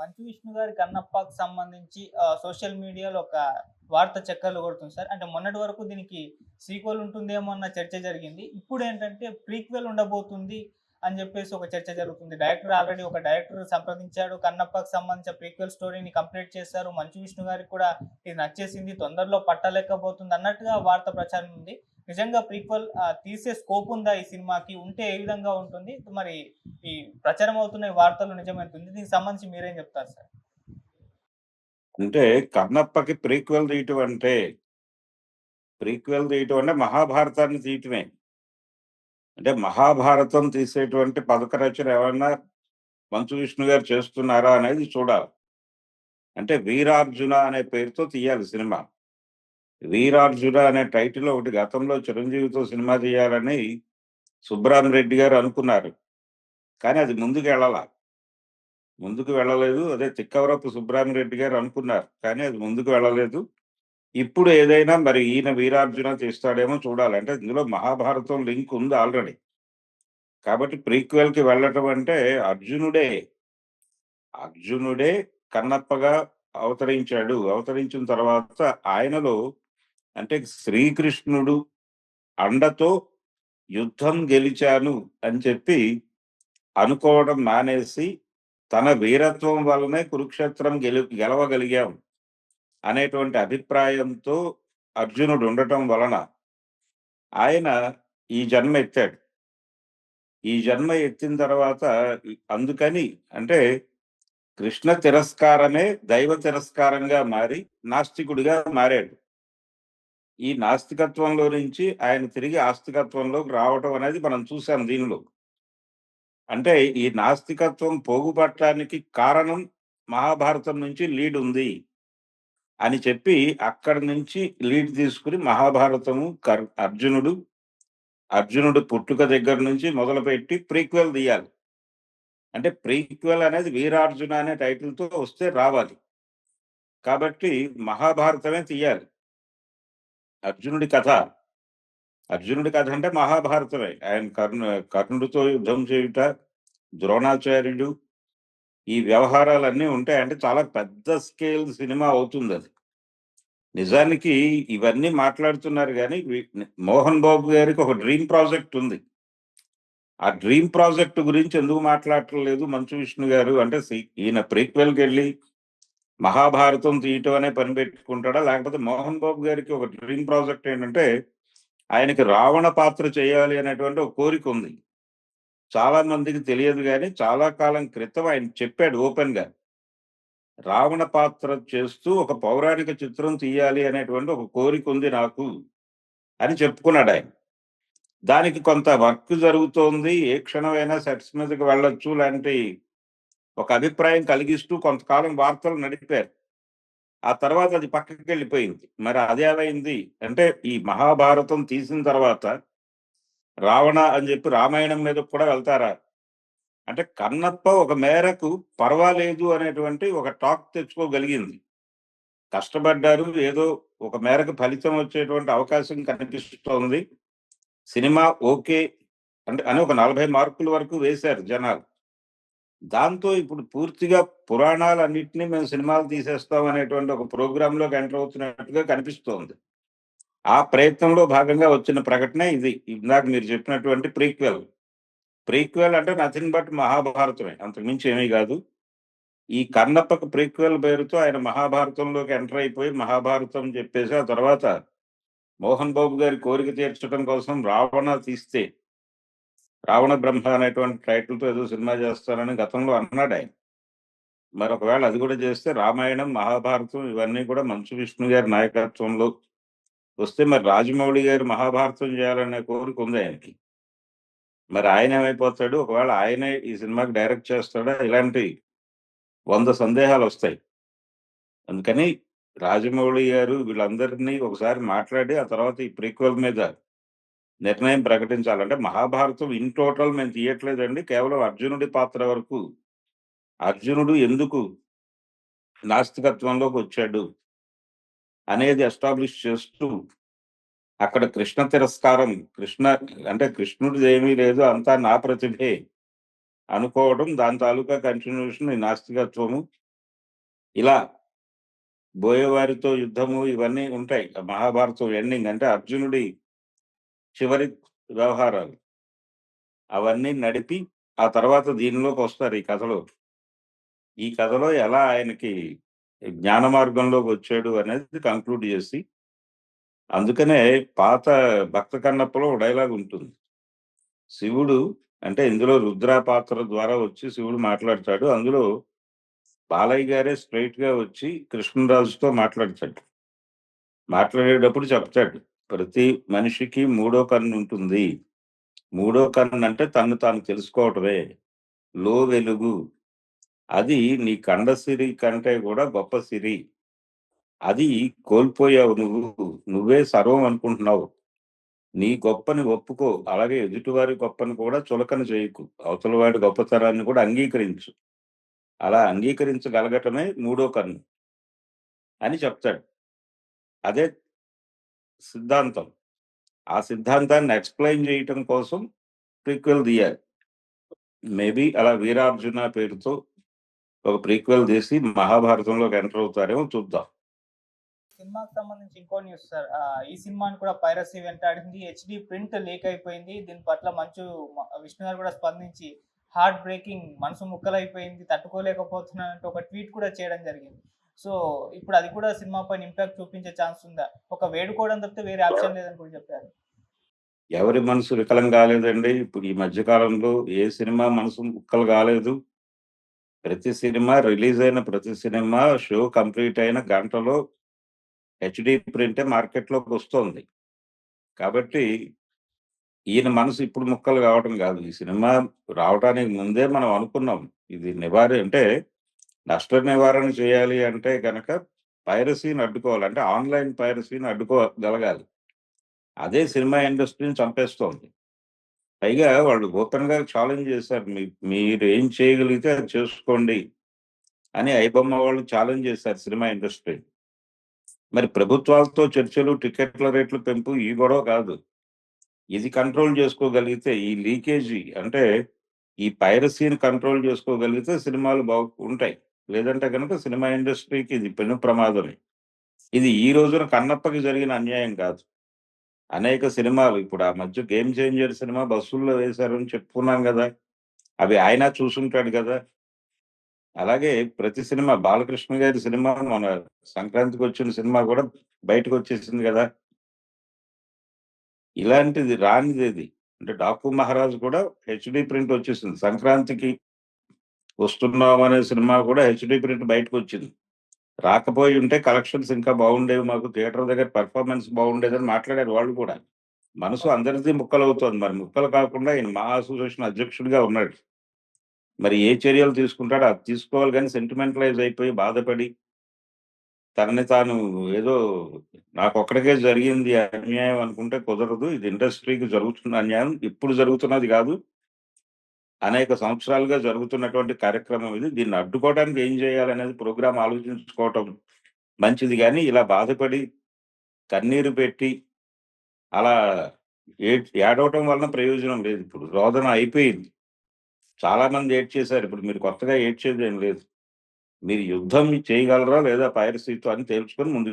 మంచు విష్ణు గారి కన్నప్పకు సంబంధించి సోషల్ మీడియాలో ఒక వార్త చక్కర్లు కొడుతుంది సార్. అంటే మొన్నటి వరకు దీనికి సీక్వెల్ ఉంటుందేమో అన్న చర్చ జరిగింది. ఇప్పుడు ఏంటంటే ప్రీక్వెల్ ఉండబోతుంది అని చెప్పేసి ఒక చర్చ జరుగుతుంది. డైరెక్టర్ ఆల్రెడీ ఒక డైరెక్టర్ సంప్రదించాడు. కన్నప్పకి సంబంధించిన ప్రీక్వెల్ స్టోరీని కంప్లీట్ చేశారు. మంచు విష్ణు గారికి కూడా ఇది నచ్చేసింది. తొందరలో పట్టలేకపోతుంది అన్నట్టుగా వార్త ప్రచారం ఉంది. నిజంగా ప్రీక్వల్ తీసే స్కోప్ ఉందా ఈ సినిమాకి? ఉంటే ఏ విధంగా ఉంటుంది? మరి ఈ ప్రచారం అవుతున్న వార్తలు నిజమెంతుంది? దీనికి సంబంధించి మీరేం చెప్తారు సార్? అంటే కన్నప్పకి ప్రీక్వెల్ తీయటం అంటే ప్రీక్వెల్ తీయటం అంటే మహాభారతాన్ని తీయటమే. అంటే మహాభారతం తీసేటువంటి పథక రచన ఏమన్నా మంచు విష్ణు గారు చేస్తున్నారా అనేది చూడాలి. అంటే వీరార్జున అనే పేరుతో తీయాలి సినిమా. వీరార్జున అనే టైటిల్ ఒకటి గతంలో చిరంజీవితో సినిమా తీయాలని సుబ్బరామిరెడ్డి గారు అనుకున్నారు. కానీ అది ముందుకు వెళ్ళాల. ముందుకు వెళ్ళలేదు. అదే తిక్కవరపు సుబ్బరామిరెడ్డి గారు అనుకున్నారు. కానీ అది ముందుకు వెళ్ళలేదు. ఇప్పుడు ఏదైనా మరి ఈయన వీరార్జున తీస్తాడేమో చూడాలి. అంటే ఇందులో మహాభారతం లింక్ ఉంది ఆల్రెడీ. కాబట్టి ప్రీక్వెల్‌కి వెళ్ళటం అంటే అర్జునుడే. అర్జునుడే కన్నప్పగా అవతరించాడు. అవతరించిన తర్వాత ఆయనలో అంటే శ్రీకృష్ణుడు అండతో యుద్ధం గెలిచాను అని చెప్పి అనుకోవడం మానేసి తన వీరత్వం వల్లనే కురుక్షేత్రం గెలు గెలవగలిగాం అనేటువంటి అభిప్రాయంతో అర్జునుడు ఉండటం వలన ఆయన ఈ జన్మ ఎత్తాడు. ఈ జన్మ ఎత్తిన తర్వాత అందుకని అంటే కృష్ణ తిరస్కారమే దైవ తిరస్కారంగా మారి నాస్తికుడిగా మారాడు. ఈ నాస్తికత్వంలో నుంచి ఆయన తిరిగి ఆస్తికత్వంలోకి రావటం అనేది మనం చూసాం దీనిలో. అంటే ఈ నాస్తికత్వం పోగుపట్టడానికి కారణం మహాభారతం నుంచి లీడ్ ఉంది. అని చెప్పి అక్కడి నుంచి లీడ్ తీసుకొని మహాభారతము కర్ అర్జునుడు, అర్జునుడు పుట్టుక దగ్గర నుంచి మొదలుపెట్టి ప్రీక్వెల్ తీయాలి. అంటే ప్రీక్వెల్ అనేది వీరార్జున అనే టైటిల్‌తో వస్తే రావాలి. కాబట్టి మహాభారతమే తీయాలి. అర్జునుడి కథ. అర్జునుడి కథ అంటే మహాభారతమే. ఆయన కర్ణ కర్ణుడితో యుద్ధం చేయుట, ద్రోణాచార్యుడు ఈ వ్యవహారాలన్నీ ఉంటాయి. అంటే చాలా పెద్ద స్కేల్ సినిమా అవుతుంది అది నిజానికి ఇవన్నీ మాట్లాడుతున్నారు కానీ మోహన్ బాబు గారికి ఒక డ్రీమ్ ప్రాజెక్ట్ ఉంది. ఆ డ్రీమ్ ప్రాజెక్ట్ గురించి ఎందుకు మాట్లాడటం లేదు మంచు విష్ణు గారు? అంటే సి ఈయన ప్రీక్వెల్‌కెళ్ళి మహాభారతం తీయటం అనే పని పెట్టుకుంటాడా? లేకపోతే మోహన్ బాబు గారికి ఒక డ్రీమ్ ప్రాజెక్ట్ ఏంటంటే ఆయనకి రావణ పాత్ర చేయాలి అనేటువంటి ఒక కోరిక ఉంది. చాలా మందికి తెలియదు కానీ చాలా కాలం క్రితం ఆయన చెప్పాడు ఓపెన్‌గా. రావణ పాత్ర చేస్తూ ఒక పౌరాణిక చిత్రం తీయాలి అనేటువంటి ఒక కోరిక ఉంది నాకు అని చెప్పుకున్నాడాయన. దానికి కొంత వర్క్ జరుగుతోంది. ఏ క్షణమైనా సెట్స్ మీదకి వెళ్ళొచ్చు లాంటి ఒక అభిప్రాయం కలిగిస్తూ కొంతకాలం వార్తలు నడిపారు. ఆ తర్వాత అది పక్కకి వెళ్ళిపోయింది మరి అదేమైంది? అంటే ఈ మహాభారతం తీసిన తర్వాత రావణ అని చెప్పి రామాయణం మీద కూడా వెళ్తారా? అంటే కన్నప్ప ఒక మేరకు పర్వాలేదు అనేటువంటి ఒక టాక్ తెచ్చుకోగలిగింది. కష్టపడ్డారు. ఏదో ఒక మేరకు ఫలితం వచ్చేటువంటి అవకాశం కనిపిస్తోంది. Cinema okay. అంటే అని ఒక 40 మార్కుల వరకు వేశారు జనాలు. దాంతో ఇప్పుడు పూర్తిగా పురాణాలన్నిటిని మేము సినిమాలు తీసేస్తాం అనేటువంటి ఒక ప్రోగ్రాంలోకి ఎంటర్ అవుతున్నట్టుగా కనిపిస్తోంది. ఆ ప్రయత్నంలో భాగంగా వచ్చిన ప్రకటన ఇది. ఇందాక మీరు చెప్పినటువంటి ప్రీక్వెల్. ప్రీక్వెల్ అంటే నథింగ్ బట్ మహాభారతమే. అంతకుమించి ఏమీ కాదు. ఈ కన్నప్పకు ప్రీక్వెల్ పేరుతో ఆయన మహాభారతంలోకి ఎంటర్ అయిపోయి మహాభారతం చెప్పేసి ఆ తర్వాత మోహన్ బాబు గారి కోరిక తీర్చడం కోసం రావణ తీస్తే రావణ బ్రహ్మ అనేటువంటి టైటిల్‌తో ఏదో సినిమా చేస్తారని గతంలో అన్నాడాయన. మరి ఒకవేళ అది కూడా చేస్తే రామాయణం, మహాభారతం ఇవన్నీ కూడా మంచు విష్ణు గారి నాయకత్వంలో వస్తే మరి రాజమౌళి గారు మహాభారతం చేయాలనే కోరిక ఉంది ఆయనకి. మరి ఆయన ఏమైపోతాడు? ఒకవేళ ఆయనే ఈ సినిమాకి డైరెక్ట్ చేస్తాడా? ఇలాంటి వంద సందేహాలు వస్తాయి అందుకని రాజమౌళి గారు వీళ్ళందరినీ ఒకసారి మాట్లాడి ఆ తర్వాత ఈ ప్రీక్వల్ మీద నిర్ణయం ప్రకటించాలంటే మహాభారతం ఇన్ టోటల్ మేము తీయట్లేదండి. కేవలం అర్జునుడి పాత్ర వరకు అర్జునుడు ఎందుకు నాస్తికత్వంలోకి వచ్చాడు అనేది ఎస్టాబ్లిష్ చేస్తూ అక్కడ కృష్ణ తిరస్కారం కృష్ణ అంటే కృష్ణుడిది ఏమీ లేదు అంతా నా ప్రతిభే అనుకోవడం దాని తాలూకా కంటిన్యూషన్ ఈ నాస్తికత్వము ఇలా బోయేవారితో యుద్ధము ఇవన్నీ ఉంటాయి. మహాభారతం ఎండింగ్ అంటే అర్జునుడి చివరి వ్యవహారాలు. అవన్నీ నడిపి ఆ తర్వాత దీనిలోకి వస్తారు ఈ కథలో. ఈ కథలో ఎలా ఆయనకి జ్ఞాన మార్గంలోకి వచ్చాడు అనేది కంక్లూడ్ చేసి అందుకనే పాత భక్త కన్నప్పలో ఒక డైలాగ్ ఉంటుంది. శివుడు అంటే ఇందులో రుద్ర పాత్ర ద్వారా వచ్చి శివుడు మాట్లాడతాడు. అందులో బాలయ్య గారే స్ట్రెయిట్‌గా వచ్చి కృష్ణరాజుతో మాట్లాడతాడు. మాట్లాడేటప్పుడు చెప్తాడు. ప్రతి మనిషికి మూడో కన్నుంటుంది. మూడో కర్ణ అంటే తను తాను తెలుసుకోవటమే. లో వెలుగు. అది నీ కండ సిరి కంటే కూడా గొప్ప సిరి. అది కోల్పోయావు నువ్వు. నువ్వే సర్వం అనుకుంటున్నావు. నీ గొప్పని ఒప్పుకో. అలాగే ఎదుటివారి గొప్పని కూడా చులకన చేయకు. అవతల వాడి గొప్పతనాన్ని కూడా అంగీకరించు. అలా అంగీకరించగలగటమే మూడో కన్ను. అని చెప్తాడు. అదే సిద్ధాంతం. ఆ సిద్ధాంతాన్ని ఎక్స్‌ప్లెయిన్ చేయటం కోసం ప్రిక్వెల్ తీయాలి. మేబీ అలా వీరార్జున పేరుతో ఒక ప్రీక్వెల్ తీసి మహాభారతంలోకి ఎంటర్ అవుతారేమో చూద్దాం. సినిమాకి సంబంధించి ఇంకో న్యూస్ సార్. ఈ సినిమాని కూడా పైరసీ వెంటాడింది. హెచ్‌డీ ప్రింట్ లీక్ అయిపోయింది. దీని పట్ల మంచు విష్ణు గారు కూడా స్పందించి హార్ట్ బ్రేకింగ్ మనసు ముక్కలైపోయింది. తట్టుకోలేకపోతున్నానంటూ ఒక ట్వీట్ కూడా చేయడం జరిగింది. సో, ఇప్పుడు అది కూడా సినిమా పైన ఇంపాక్ట్ చూపించే ఛాన్స్ ఉందా? ఒక వేడుకోవడం తప్పితే వేరే ఆప్షన్ లేదని కూడా చెప్పారు. ఎవరి మనసు వికలం కాలేదండి. ఇప్పుడు ఈ మధ్య కాలంలో ఏ సినిమా మనసు ముక్కలు కాలేదు. ప్రతి సినిమా రిలీజ్ అయిన ప్రతి సినిమా షో కంప్లీట్ అయిన గంటలో హెచ్డి ప్రింటే మార్కెట్‌లోకొస్తోంది. కాబట్టి ఈయన మనసు ఇప్పుడు ముక్కలు కావటం కాదు. ఈ సినిమా రావడానికి ముందే మనం అనుకున్నాం. ఇది నివారణ అంటే నష్ట నివారణ చేయాలి అంటే కనుక పైరసీని అడ్డుకోవాలి. అంటే ఆన్‌లైన్ పైరసీని అడ్డుకోగలగాలి. అదే సినిమా ఇండస్ట్రీని చంపేస్తోంది. పైగా వాళ్ళు ఓపెన్‌గా ఛాలెంజ్ చేశారు. మీ ఏం చేయగలిగితే అది చేసుకోండి. అని ఐబొమ్మ వాళ్ళు ఛాలెంజ్ చేశారు సినిమా ఇండస్ట్రీ. మరి ప్రభుత్వాలతో చర్చలు, టికెట్ల రేట్లు పెంపు ఈ గొడవ కాదు. ఇది కంట్రోల్ చేసుకోగలిగితే ఈ లీకేజీ అంటే ఈ పైరసీని కంట్రోల్ చేసుకోగలిగితే సినిమాలు బాగు ఉంటాయి. లేదంటే కనుక సినిమా ఇండస్ట్రీకి ఇది పెను ప్రమాదమే. ఇది ఈ రోజున కన్నప్పకి జరిగిన అన్యాయం కాదు. అనేక సినిమాలు ఇప్పుడు ఆ మధ్య 'గేమ్ చేంజర్' సినిమా బస్సుల్లో వేశారని చెప్పుకున్నాం కదా అవి ఆయన చూసుంటాడు కదా అలాగే ప్రతి సినిమా బాలకృష్ణ గారి సినిమా మన సంక్రాంతికి వచ్చిన సినిమా కూడా బయటకొచ్చేసింది కదా ఇలాంటిది రానిది ఇది అంటే 'డాకు మహారాజ్' కూడా హెచ్‌డీ ప్రింట్ వచ్చేసింది. సంక్రాంతికి వస్తున్నాం అనే సినిమా కూడా హెచ్‌డీ ప్రింట్ బయటకొచ్చింది. రాకపోయి ఉంటే కలెక్షన్స్ ఇంకా బాగుండేవి మాకు థియేటర్ దగ్గర పెర్ఫార్మెన్స్ బాగుండేదని మాట్లాడారు వాళ్ళు కూడా. మనసు అందరిది ముక్కలవుతోంది. మరి ముక్కలు కాకుండా ఈయన మహా అసోసియేషన్ అధ్యక్షుడిగా ఉన్నాడు. మరి ఏ చర్యలు తీసుకుంటాడో అది తీసుకోవాలి కానీ సెంటిమెంటలైజ్ అయిపోయి బాధపడి తనని తాను ఏదో నాకు ఒక్కడికే జరిగింది అన్యాయం అనుకుంటే కుదరదు. ఇది ఇండస్ట్రీకి జరుగుతున్న అన్యాయం. ఇప్పుడు జరుగుతున్నది కాదు అనేక సంవత్సరాలుగా జరుగుతున్నటువంటి కార్యక్రమం ఇది. దీన్ని అడ్డుకోవడానికి ఏం చేయాలనేది ప్రోగ్రామ్ ఆలోచించుకోవటం మంచిది కానీ ఇలా బాధపడి, కన్నీరు పెట్టి, అలా ఏడ్ ఏడవటం వలన ప్రయోజనం లేదు ఇప్పుడు. రోదన అయిపోయింది. చాలా మంది ఏడ్చేశారు. ఇప్పుడు మీరు కొత్తగా ఏడ్చేదేం లేదు. మీరు యుద్ధం చేయగలరా లేదా పైరసీతో అని తేల్చుకొని ముందు